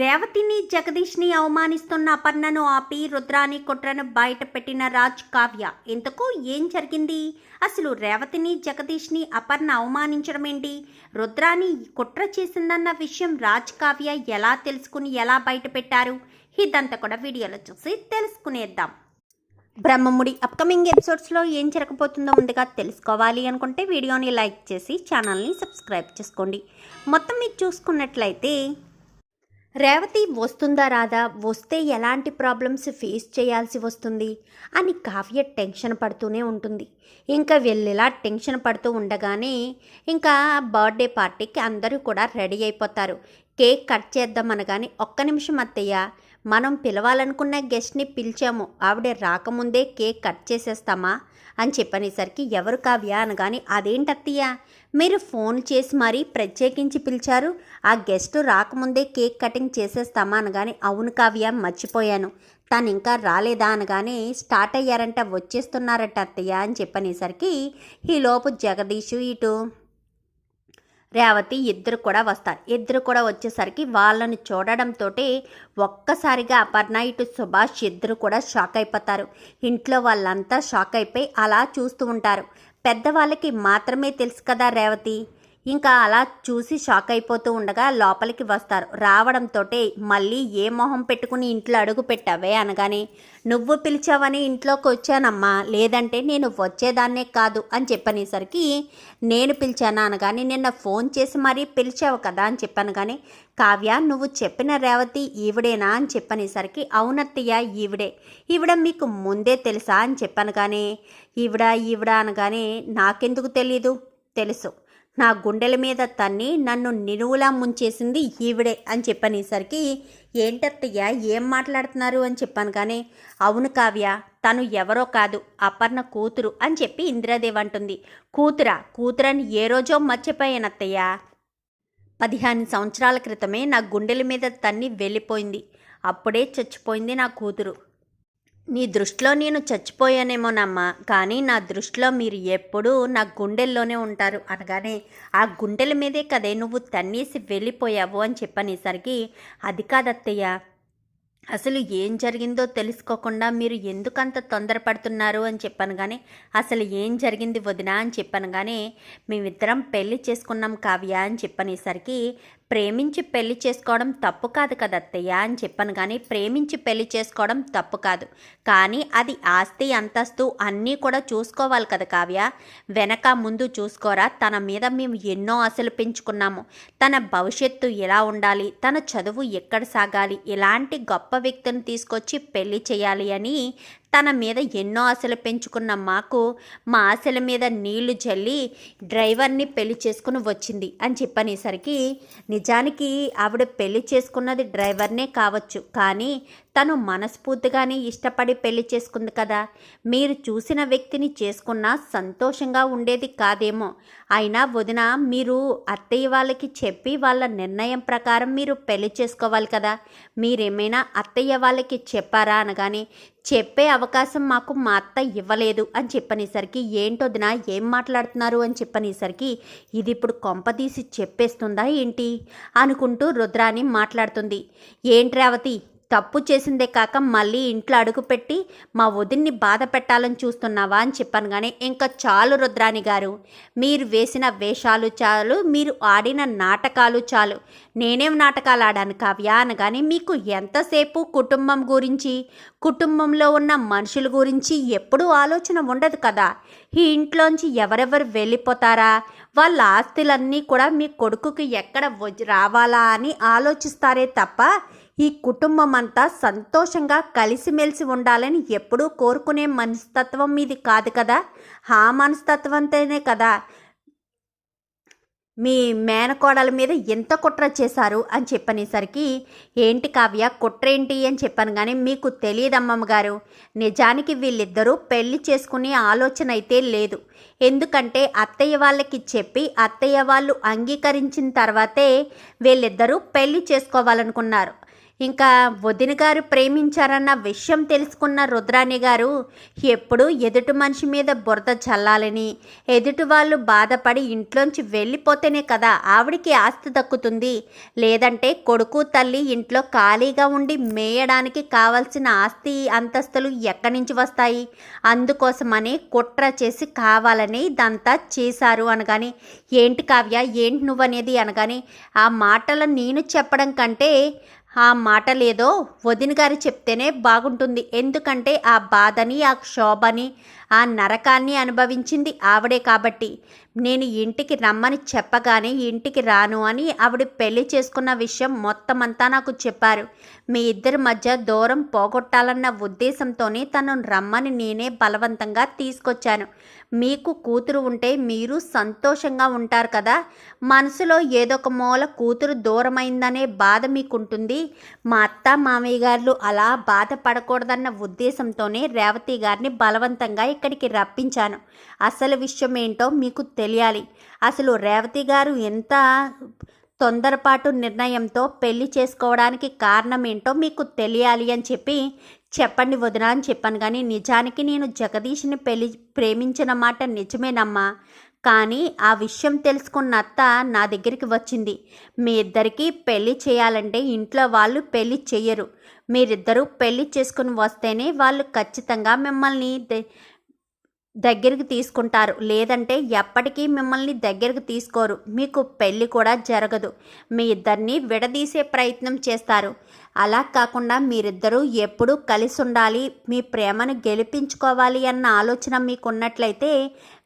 రేవతిని జగదీష్ని అవమానిస్తున్న అపర్ణను ఆపి రుద్రాని కుట్రను బయట పెట్టిన రాజ్ కావ్య ఇంతకు ఏం జరిగింది? అసలు రేవతిని జగదీష్ని అపర్ణ అవమానించడం ఏంటి? రుద్రాని కుట్ర చేసిందన్న విషయం రాజ్ కావ్య ఎలా తెలుసుకుని ఎలా బయట పెట్టారు ఇదంతా కూడా వీడియోలో చూసి తెలుసుకునేద్దాం. బ్రహ్మముడి అప్కమింగ్ ఎపిసోడ్స్లో ఏం జరగబోతుందో ముందుగా తెలుసుకోవాలి అనుకుంటే వీడియోని లైక్ చేసి ఛానల్ని సబ్స్క్రైబ్ చేసుకోండి. మొత్తం మీరు చూసుకున్నట్లయితే రేవతి వస్తుందా రాదా? వస్తే ఎలాంటి ప్రాబ్లమ్స్ ఫేస్ చేయాల్సి వస్తుంది? అని కావ్య టెన్షన్ పడుతూనే ఉంటుంది. ఇంకా వెళ్ళేలా టెన్షన్ పడుతూ ఉండగానే ఇంకా బర్త్డే పార్టీకి అందరూ కూడా రెడీ అయిపోతారు. కేక్ కట్ చేద్దాం అనగానే ఒక్క నిమిషం అత్తయ్య మనం పిలవాలనుకున్న గెస్ట్ని పిలిచాము. ఆవిడ రాకముందే కేక్ కట్ చేసేస్తామా? అని చెప్పనేసరికి ఎవరు కావ్య అనగాని అదేంటత్తయ్య మీరు ఫోన్ చేసి మరీ ప్రత్యేకించి పిలిచారు. ఆ గెస్ట్ రాకముందే కేక్ కటింగ్ చేసేస్తామా? అనగాని అవును కావ్య మర్చిపోయాను. తను ఇంకా రాలేదా? అనగానే స్టార్ట్ అయ్యారంట వచ్చేస్తున్నారట అత్తయ్య అని చెప్పనేసరికి ఈలోపు జగదీషు ఇటు రేవతి ఇద్దరు కూడా వస్తారు. ఇద్దరు కూడా వచ్చేసరికి వాళ్ళని చూడడంతో ఒక్కసారిగా అపర్ణ ఇటు సుభాష్ ఇద్దరు కూడా షాక్ అయిపోతారు. ఇంట్లో వాళ్ళంతా షాక్ అయిపోయి అలా చూస్తూ ఉంటారు. పెద్దవాళ్ళకి మాత్రమే తెలుసు కదా రేవతి? ఇంకా అలా చూసి షాక్ అయిపోతూ ఉండగా లోపలికి వస్తారు. రావడంతో మళ్ళీ ఏ మొహం పెట్టుకుని ఇంట్లో అడుగు పెట్టావే అనగానే నువ్వు పిలిచావని ఇంట్లోకి వచ్చానమ్మా. లేదంటే నేను వచ్చేదాన్నే కాదు అని చెప్పనేసరికి నేను పిలిచానా? అనగానే నిన్న ఫోన్ చేసి మరీ పిలిచావు కదా అని చెప్పాను కానీ కావ్య నువ్వు చెప్పిన రేవతి ఈవిడేనా? అని చెప్పనేసరికి అవునత్తయ్య ఈవిడే. ఈవిడ మీకు ముందే తెలుసా? అని చెప్పాను కానీ ఈవిడ ఈవిడ అనగానే నాకెందుకు తెలీదు తెలుసు. నా గుండెల మీద తన్ని నన్ను నిలువులా ముంచేసింది ఈవిడే అని చెప్పనేసరికి ఏంటత్తయ్య ఏం మాట్లాడుతున్నారు? అని చెప్పాను కానీ అవును కావ్య తను ఎవరో కాదు అపర్ణ కూతురు అని చెప్పి ఇందిరాదేవి అంటుంది. కూతురా కూతురని ఏ రోజో మర్చిపోయానత్తయ్య. పదిహేను సంవత్సరాల క్రితమే నా గుండెల మీద తన్ని వెళ్ళిపోయింది. అప్పుడే చచ్చిపోయింది నా కూతురు. నీ దృష్టిలో నేను చచ్చిపోయానేమోనమ్మా కానీ నా దృష్టిలో మీరు ఎప్పుడూ నా గుండెల్లోనే ఉంటారు అనగానే ఆ గుండెల మీదే కదే నువ్వు తన్నేసి వెళ్ళిపోయావు అని చెప్పనేసరికి అది కాదత్తయ్య. అసలు ఏం జరిగిందో తెలుసుకోకుండా మీరు ఎందుకంత తొందరపడుతున్నారు అని చెప్పాను కానీ అసలు ఏం జరిగింది వదినా అని చెప్పాను కానీ మేమిద్దరం పెళ్ళి చేసుకున్నాం కావ్య అని చెప్పనేసరికి ప్రేమించి పెళ్ళి చేసుకోవడం తప్పు కాదు కదా అత్తయ్య అని చెప్పాను కానీ ప్రేమించి పెళ్ళి చేసుకోవడం తప్పు కాదు. కానీ అది ఆస్తి అంతస్తు అన్నీ కూడా చూసుకోవాలి కదా కావ్య. వెనక ముందు చూసుకోరా తన మీద మేము ఎన్నో ఆశలు పెంచుకున్నాము. తన భవిష్యత్తు ఎలా ఉండాలి తన చదువు ఎక్కడ సాగాలి ఇలాంటి గొప్ప వ్యక్తిని తీసుకొచ్చి పెళ్ళి చేయాలి అని తన మీద ఎన్నో ఆశలు పెంచుకున్న మాకు మా ఆశల మీద నీళ్ళు చల్లి డ్రైవర్ని పెళ్ళి చేసుకుని వచ్చింది అని చెప్పనేసరికి నిజానికి ఆవిడ పెళ్ళి చేసుకున్నది డ్రైవర్నే కావచ్చు కానీ తను మనస్ఫూర్తిగానే ఇష్టపడి పెళ్ళి చేసుకుంది కదా. మీరు చూసిన వ్యక్తిని చేసుకున్నా సంతోషంగా ఉండేది కాదేమో. అయినా వదిన మీరు అత్తయ్య వాళ్ళకి చెప్పి వాళ్ళ నిర్ణయం ప్రకారం మీరు పెళ్ళి చేసుకోవాలి కదా. మీరేమైనా అత్తయ్య వాళ్ళకి చెప్పారా అనగానే చెప్పే అవకాశం మాకు మా అత్త ఇవ్వలేదు అని చెప్పనేసరికి ఏంటొదినా ఏం మాట్లాడుతున్నారు అని చెప్పనేసరికి ఇది ఇప్పుడు కొంపదీసి చెప్పేస్తుందా ఏంటి? అనుకుంటూ రుద్రాని మాట్లాడుతుంది. ఏంటి రేవతి తప్పు చేసిందే కాక మళ్ళీ ఇంట్లో అడుగుపెట్టి మా వదిన్ని బాధ పెట్టాలని చూస్తున్నావా? అని చెప్పాను కానీ ఇంకా చాలు రుద్రాణి గారు. మీరు వేసిన వేషాలు చాలు మీరు ఆడిన నాటకాలు చాలు. నేనేం నాటకాలు ఆడాను కావ్య? అనగానే మీకు ఎంతసేపు కుటుంబం గురించి కుటుంబంలో ఉన్న మనుషుల గురించి ఎప్పుడూ ఆలోచన ఉండదు కదా. ఈ ఇంట్లోంచి ఎవరెవరు వెళ్ళిపోతారా? వాళ్ళ ఆస్తులన్నీ కూడా మీ కొడుకుకి ఎక్కడ రావాలా? అని ఆలోచిస్తారే తప్ప ఈ కుటుంబం అంతా సంతోషంగా కలిసిమెలిసి ఉండాలని ఎప్పుడూ కోరుకునే మనస్తత్వం మీది కాదు కదా? ఆ మనస్తత్వంతోనే కదా మీ మేనకోడల మీద ఎంత కుట్ర చేశారు అని చెప్పనేసరికి ఏంటి కావ్య కుట్ర ఏంటి? అని చెప్పాను కానీ మీకు తెలియదమ్మమ్మ గారు. నిజానికి వీళ్ళిద్దరూ పెళ్ళి చేసుకునే ఆలోచన అయితే లేదు. ఎందుకంటే అత్తయ్య వాళ్ళకి చెప్పి అత్తయ్య వాళ్ళు అంగీకరించిన తర్వాతే వీళ్ళిద్దరూ పెళ్ళి చేసుకోవాలనుకున్నారు. ఇంకా వదిన గారు ప్రేమించారన్న విషయం తెలుసుకున్న రుద్రాణి గారు ఎప్పుడు ఎదుటి మనిషి మీద బురద చల్లాలని ఎదుటి వాళ్ళు బాధపడి ఇంట్లోంచి వెళ్ళిపోతేనే కదా ఆవిడికి ఆస్తి దక్కుతుంది. లేదంటే కొడుకు తల్లి ఇంట్లో ఖాళీగా ఉండి మేయడానికి కావాల్సిన ఆస్తి అంతస్తులు ఎక్కడి నుంచి వస్తాయి? అందుకోసమని కుట్ర చేసి కావాలని ఇదంతా చేశారు అనగాని ఏంటి కావ్య ఏంటి నువ్వనేది? అనగాని ఆ మాటలు నేను చెప్పడం కంటే ఆ మాటలేదో వదిన గారు చెప్తేనే బాగుంటుంది. ఎందుకంటే ఆ బాధని ఆ క్షోభని ఆ నరకాన్ని అనుభవించింది ఆవిడే కాబట్టి. నేను ఇంటికి రమ్మని చెప్పగానే ఇంటికి రాను అని ఆవిడ పెళ్ళి చేసుకున్న విషయం మొత్తం అంతా నాకు చెప్పారు. మీ ఇద్దరి మధ్య దూరం పోగొట్టాలన్న ఉద్దేశంతోనే తను రమ్మని నేనే బలవంతంగా తీసుకొచ్చాను. మీకు కూతురు ఉంటే మీరు సంతోషంగా ఉంటారు కదా. మనసులో ఏదో ఒక మూల కూతురు దూరమైందనే బాధ మీకుంటుంది. మా అత్త మామయ్య గారు అలా బాధపడకూడదన్న ఉద్దేశంతోనే రేవతి గారిని బలవంతంగా ఇక్కడికి రప్పించాను. అసలు విషయం ఏంటో మీకు తెలియాలి. అసలు రేవతి గారు ఎంత తొందరపాటు నిర్ణయంతో పెళ్ళి చేసుకోవడానికి కారణం ఏంటో మీకు తెలియాలి అని చెప్పి చెప్పండి వదిన అని చెప్పాను. కానీ నిజానికి నేను జగదీష్ని పెళ్ళి ప్రేమించిన మాట నిజమేనమ్మా. కానీ ఆ విషయం తెలుసుకున్న అత్త నా దగ్గరికి వచ్చింది. మీ ఇద్దరికీ పెళ్ళి చేయాలంటే ఇంట్లో వాళ్ళు పెళ్ళి చెయ్యరు. మీరిద్దరూ పెళ్ళి చేసుకుని వస్తేనే వాళ్ళు ఖచ్చితంగా మిమ్మల్ని దగ్గరికి తీసుకుంటారు. లేదంటే ఎప్పటికీ మిమ్మల్ని దగ్గరికి తీసుకోరు. మీకు పెళ్ళి కూడా జరగదు. మీ ఇద్దరిని విడదీసే ప్రయత్నం చేస్తారు. అలా కాకుండా మీరిద్దరూ ఎప్పుడూ కలిసి ఉండాలి. మీ ప్రేమను గెలిపించుకోవాలి అన్న ఆలోచన మీకున్నట్లయితే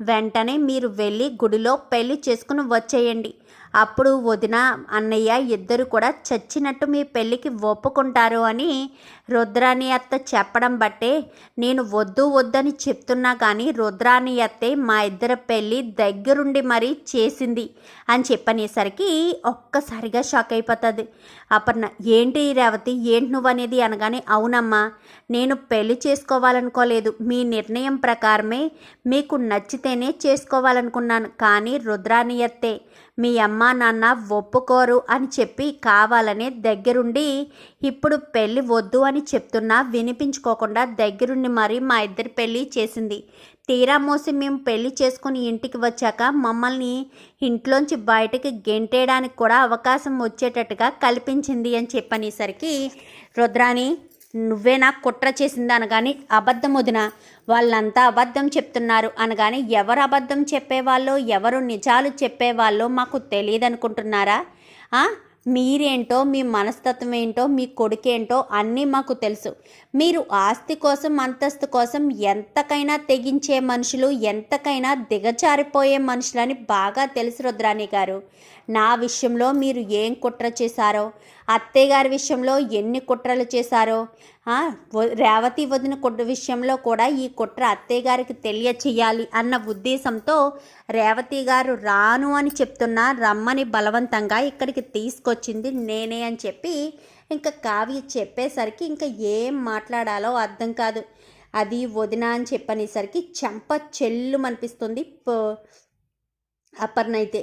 వెంటనే మీరు వెళ్ళి గుడిలో పెళ్ళి చేసుకుని వచ్చేయండి. అప్పుడు వదిన అన్నయ్య ఇద్దరు కూడా చచ్చినట్టు మీ పెళ్ళికి ఒప్పుకుంటారు అని రుద్రాణి అత్త చెప్పడం బట్టే నేను వద్దు వద్దని చెప్తున్నా కానీ రుద్రాణి అత్తే మా ఇద్దరి పెళ్ళి దగ్గరుండి మరీ చేసింది అని చెప్పనేసరికి ఒక్కసారిగా షాక్ అయిపోతుంది. అపర్ణ ఏంటి రేవతి? ఏంటి నువ్వు అనేది? అనగానే అవునమ్మా నేను పెళ్ళి చేసుకోవాలనుకోలేదు. మీ నిర్ణయం ప్రకారమే మీకు నచ్చితేనే చేసుకోవాలనుకున్నాను. కానీ రుద్రానియత్తే మీ అమ్మ నాన్న ఒప్పుకోరు అని చెప్పి కావాలనే దగ్గరుండి ఇప్పుడు పెళ్ళి వద్దు అని చెప్తున్నా వినిపించుకోకుండా దగ్గరుండి మరీ మా ఇద్దరి పెళ్ళి చేసింది. తీరా మోసి మేము పెళ్ళి చేసుకుని ఇంటికి వచ్చాక మమ్మల్ని ఇంట్లోంచి బయటకి గెంటేయడానికి కూడా అవకాశం వచ్చేటట్టుగా కల్పించింది అని చెప్పనేసరికి రుద్రాణి నువ్వే నాకు కుట్ర చేసింది అనగాని అబద్ధం వదిన. వాళ్ళంతా అబద్ధం చెప్తున్నారు అనగాని ఎవరు అబద్ధం చెప్పేవాళ్ళో ఎవరు నిజాలు చెప్పేవాళ్ళో మాకు తెలియదు అనుకుంటున్నారా మీరేంటో మీ మనస్తత్వం ఏంటో మీ కొడుకేంటో అన్నీ మాకు తెలుసు. మీరు ఆస్తి కోసం అంతస్తు కోసం ఎంతకైనా తెగించే మనుషులు ఎంతకైనా దిగజారిపోయే మనుషులని బాగా తెలుసు రుద్రాణి గారు. నా విషయంలో మీరు ఏం కుట్ర చేశారో అత్తయ్య గారి విషయంలో ఎన్ని కుట్రలు చేశారో రేవతి వదిన కుట్ర విషయంలో కూడా ఈ కుట్ర అత్తయ్య గారికి తెలియచేయాలి అన్న ఉద్దేశంతో రేవతి గారు రాను అని చెప్తున్నా రమ్మని బలవంతంగా ఇక్కడికి తీసుకొచ్చింది నేనే అని చెప్పి ఇంకా కావ్య చెప్పేసరికి ఇంకా ఏం మాట్లాడాలో అర్థం కాదు. అది వదిన అని చెప్పనేసరికి చెంప చెల్లు అనిపిస్తుంది ప- అపర్ణ అయితే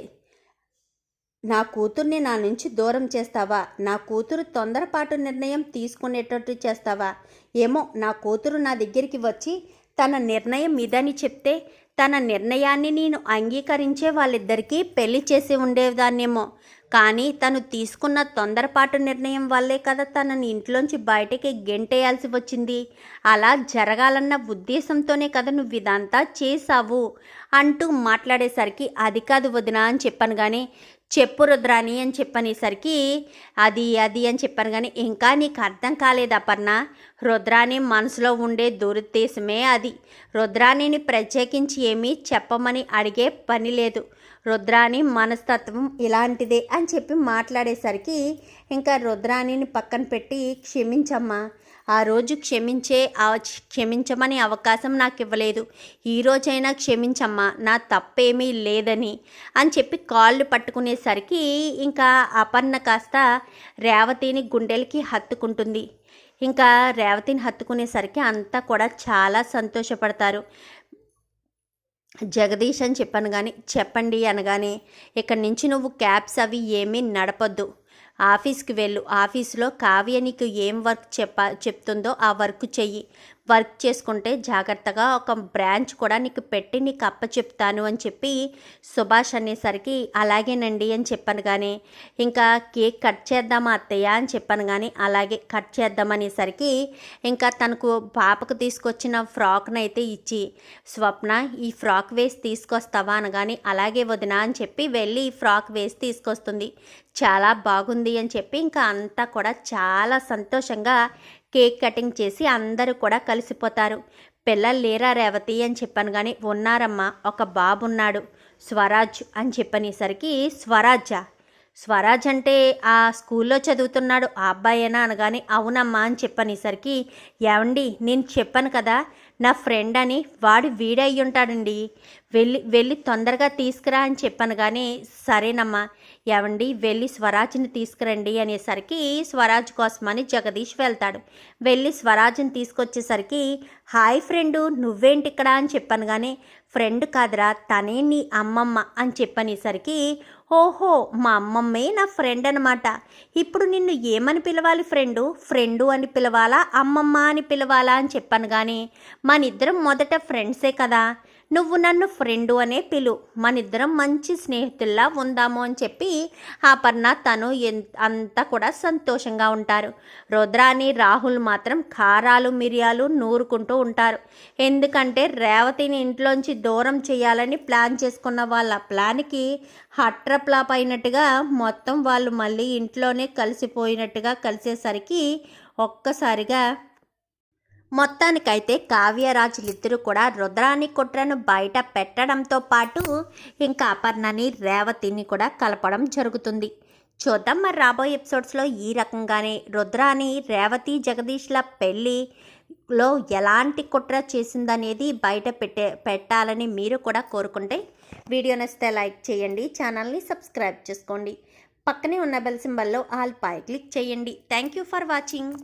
నా కూతుర్ని నా నుంచి దూరం చేస్తావా? నా కూతురు తొందరపాటు నిర్ణయం తీసుకునేటట్టు చేస్తావా? ఏమో నా కూతురు నా దగ్గరికి వచ్చి తన నిర్ణయం ఇదని చెప్తే తన నిర్ణయాన్ని నేను అంగీకరించే వాళ్ళిద్దరికీ పెళ్ళి చేసి ఉండేదాన్నేమో. కానీ తను తీసుకున్న తొందరపాటు నిర్ణయం వల్లే కదా తనని ఇంట్లోంచి బయటకి గెంటేయాల్సి వచ్చింది. అలా జరగాలన్న ఉద్దేశంతోనే కదా నువ్వు ఇదంతా చేసావు అంటూ మాట్లాడేసరికి అది కాదు వదినా అని చెప్పాను కానీ చెప్పు రుద్రాని అని చెప్పనేసరికి అది అది అని చెప్పాను కానీ ఇంకా నీకు అర్థం కాలేదు అపర్ణ. రుద్రాని మనసులో ఉండే దురుద్దేశమే అది. రుద్రాణిని ప్రత్యేకించి ఏమీ చెప్పమని అడిగే పని లేదు. రుద్రాణి మనస్తత్వం ఇలాంటిదే అని చెప్పి మాట్లాడేసరికి ఇంకా రుద్రాణిని పక్కన పెట్టి క్షమించమ్మా ఆ రోజు క్షమించే క్షమించమని అవకాశం నాకు ఇవ్వలేదు ఈ రోజైనా క్షమించమ్మా నా తప్పేమీ లేదని అని చెప్పి కాళ్ళు పట్టుకునేసరికి ఇంకా అపర్ణ కాస్త రేవతిని గుండెలకి హత్తుకుంటుంది. ఇంకా రేవతిని హత్తుకునేసరికి అంతా కూడా చాలా సంతోషపడతారు. జగదీష్ అని చెప్పాను కానీ చెప్పండి అనగానే ఇక్కడి నుంచి నువ్వు క్యాబ్స్ అవి ఏమీ నడపొద్దు. ఆఫీస్కి వెళ్ళు. ఆఫీస్లో కావ్య నీకు ఏం వర్క్ చెప్ప చెప్తుందో ఆ వర్క్ చెయ్యి. వర్క్ చేసుకుంటే జాగ్రత్తగా ఒక బ్రాంచ్ కూడా నీకు పెట్టి నీకు అప్ప చెప్తాను అని చెప్పి సుభాష్ అనేసరికి అలాగేనండి అని చెప్పాను కానీ ఇంకా కేక్ కట్ చేద్దామా అత్తయ్య అని చెప్పాను కానీ అలాగే కట్ చేద్దామనేసరికి ఇంకా తనకు పాపకు తీసుకొచ్చిన ఫ్రాక్ను అయితే ఇచ్చి స్వప్న ఈ ఫ్రాక్ వేసి తీసుకొస్తావా అనగాని అలాగే వదినా అని చెప్పి వెళ్ళి ఈ ఫ్రాక్ వేసి తీసుకొస్తుంది. చాలా బాగుంది అని చెప్పి ఇంకా అంతా కూడా చాలా సంతోషంగా కేక్ కటింగ్ చేసి అందరూ కూడా కలిసిపోతారు. పిల్లలు లేరా రేవతి అని చెప్పాను కానీ ఉన్నారమ్మా ఒక బాబున్నాడు. స్వరాజ్ అని చెప్పనేసరికి స్వరాజా స్వరాజ్ అంటే ఆ స్కూల్లో చదువుతున్నాడు ఆ అబ్బాయేనా అనగానే అవునమ్మా అని చెప్పనేసరికి ఏమండి నేను చెప్పాను కదా నా ఫ్రెండ్ అని వాడు వీడయ్యి ఉంటాడండి వెళ్ళి వెళ్ళి తొందరగా తీసుకురా అని చెప్పాను కానీ సరేనమ్మా. ఏమండి వెళ్ళి స్వరాజ్ని తీసుకురండి అనేసరికి స్వరాజ్ కోసమని జగదీష్ వెళ్తాడు. వెళ్ళి స్వరాజ్ని తీసుకొచ్చేసరికి హాయ్ ఫ్రెండు నువ్వేంటి ఇక్కడ అని చెప్పాను కానీ ఫ్రెండ్ కాదురా తనే నీ అమ్మమ్మ అని చెప్పనేసరికి ఓహో మా అమ్మమ్మే నా ఫ్రెండ్ అనమాట. ఇప్పుడు నిన్ను ఏమని పిలవాలి ఫ్రెండు? ఫ్రెండు అని పిలవాలా అమ్మమ్మ అని పిలవాలా? అని చెప్పాను కానీ మా మనిద్దరం మొదట ఫ్రెండ్సే కదా. నువ్వు నన్ను ఫ్రెండు అనే పిలు. మనిద్దరం మంచి స్నేహితుల్లా ఉందాము అని చెప్పి అపర్ణ తను అంతా కూడా సంతోషంగా ఉంటారు. రుద్రాని రాహుల్ మాత్రం కారాలు మిరియాలు నూరుకుంటూ ఉంటారు. ఎందుకంటే రేవతిని ఇంట్లోంచి దూరం చేయాలని ప్లాన్ చేసుకున్న వాళ్ళ ప్లాన్కి హట్రప్లాప్ అయినట్టుగా మొత్తం వాళ్ళు మళ్ళీ ఇంట్లోనే కలిసిపోయినట్టుగా కలిసేసరికి ఒక్కసారిగా మొత్తానికైతే కావ్యరాజులిద్దరూ కూడా రుద్రాని కుట్రను బయట పెట్టడంతో పాటు ఇంకా అపర్ణని రేవతిని కూడా కలపడం జరుగుతుంది. చూద్దాం మరి రాబోయే ఎపిసోడ్స్లో ఈ రకంగానే రుద్రాని రేవతి జగదీష్ల పెళ్ళిలో ఎలాంటి కుట్ర చేసిందనేది బయట పెట్టే పెట్టాలని మీరు కూడా కోరుకుంటే వీడియో నచ్చితే లైక్ చేయండి ఛానల్ని సబ్స్క్రైబ్ చేసుకోండి. పక్కనే ఉన్న బెల్ సింబల్లో ఆల్ పై క్లిక్ చేయండి. Thank you for watching.